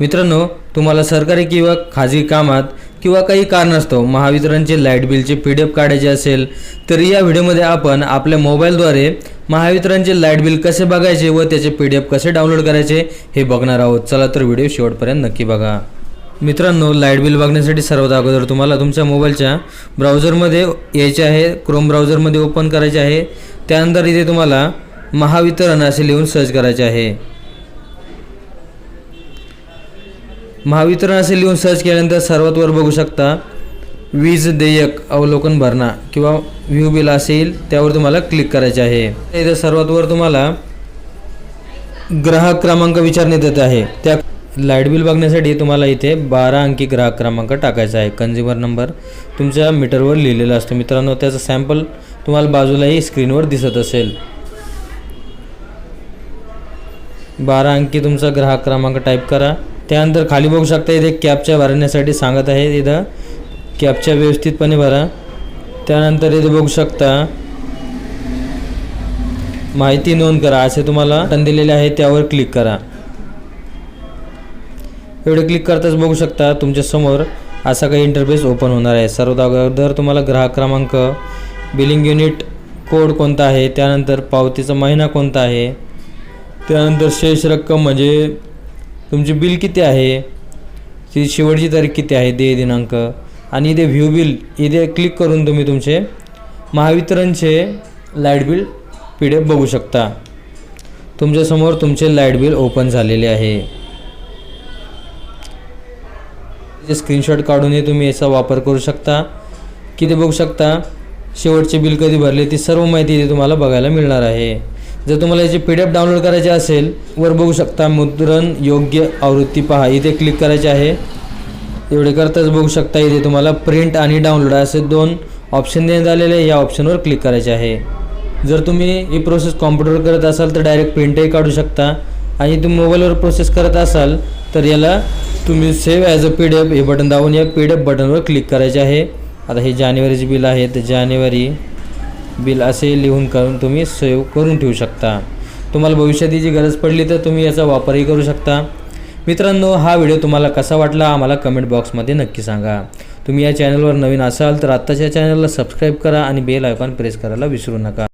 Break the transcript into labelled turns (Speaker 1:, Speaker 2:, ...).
Speaker 1: मित्रांनो तुम्हाला सरकारी किंवा खाजगी कामात किंवा काही कारणास्तव महावितरणचे लाइट बिलचे पी डी एफ काढायचे असेल तर या व्हिडिओमध्ये आपण आपल्या मोबाईलद्वारे महावितरणचे लाइट बिल कसे बघायचे व त्याचे पी डी एफ कसे डाउनलोड करायचे हे बघणार आहोत. चला तर व्हिडिओ शेवटपर्यंत नक्की बघा. मित्रांनो लाइट बिल बघण्यासाठी सर्वात अगोदर तुम्हाला तुमच्या मोबाईलच्या ब्राउझरमध्ये यायचे आहे क्रोम ब्राउझरमध्ये ओपन करायचे आहे. त्यानंतर इथे तुम्हाला महावितरण असे लिहून सर्च करायचे आहे. महावितरण असे लिहून सर्च केल्यानंतर सर्वात वर बघू शकता वीज देयक अवलोकन भरणा किंवा व्ह्यू बिल असेल त्यावर तुम्हाला क्लिक करायचे आहे. इथे सर्वात वर तुम्हाला ग्राहक क्रमांक विचारण्यात येत आहे. त्या लाइट बिल बघण्यासाठी तुम्हाला इथे बारा अंकी ग्राहक क्रमांक टाकायचा आहे. कन्झ्युमर नंबर तुमच्या मीटरवर लिहिलेला असतो. मित्रांनो त्याचा सॅम्पल तुम्हाला बाजूलाही स्क्रीनवर दिसत असेल. बारा अंकी तुमचा ग्राहक क्रमांक टाईप करा. त्यानंतर खाली बघू शकता इथे कॅपच्या भरण्यासाठी सांगत आहे इथं. कॅपच्या व्यवस्थितपणे भरा. त्यानंतर इथे बघू शकता. माहिती नोंद करा. असे तुम्हाला बटन दिलेले आहे त्यावर क्लिक करा. एवढे क्लिक करताच बघू शकता तुमच्यासमोर असा काही इंटरफेस ओपन होणार आहे. सर्वात अगोदर तुम्हाला ग्राहक क्रमांक बिलिंग युनिट कोड कोणता आहे त्यानंतर पावतीचा महिना कोणता आहे त्यानंतर शेष रक्कम म्हणजे तुमचे बिल किती आहे? ती शेवटची तारीख किती आहे? दे दिनांक. आणि इथे व्ह्यू बिल इथे क्लिक करून तुम्ही तुमचे महावितरणचे light bill P D F बघू शकता. तुमच्यासमोर तुमचे लाइट बिल ओपन झालेले आहे. जे स्क्रीनशॉट काढूनही तुम्ही याचा वापर करू शकता. किती बघू शकता? शेवटचे बिल कधी भरले? ती सर्व माहिती इथे तुम्हाला बघायला मिळणार आहे. जर तुम्हाला याची पी डी एफ डाउनलोड करायचे असेल वर बघू शकता मुद्रण योग्य आवृत्ती पहा. इथे क्लिक करायचे आहे. एवढे करताच बघू शकता इथे तुम्हाला प्रिंट आणि डाउनलोड असे दोन ऑप्शन देण्यात आलेले या ऑप्शनवर क्लिक करायचे आहे. जर तुम्ही ही प्रोसेस कॉम्प्युटरवर करत असाल तर डायरेक्ट प्रिंटही काढू शकता. आणि तुम्ही मोबाईलवर प्रोसेस करत असाल तर याला तुम्ही save as a P D F हे बटन दाबून या पी डी एफ बटनवर क्लिक करायचे आहे. आता हे जानेवारीचे बिल आहे. तर जानेवारी बिल असे लिहून करून तुम्ही सेव्ह करून ठेवू शकता. तुम्हाला भविष्यातीची गरज पडली तर तुम्ही याचा वापरही करू शकता. मित्रांनो हा व्हिडिओ तुम्हाला कसा वाटला आम्हाला कमेंट बॉक्समध्ये नक्की सांगा. तुम्ही या चॅनलवर नवीन असाल तर आत्ताच्या चॅनलला सबस्क्राईब करा आणि बेल आयकॉन प्रेस करायला विसरू नका.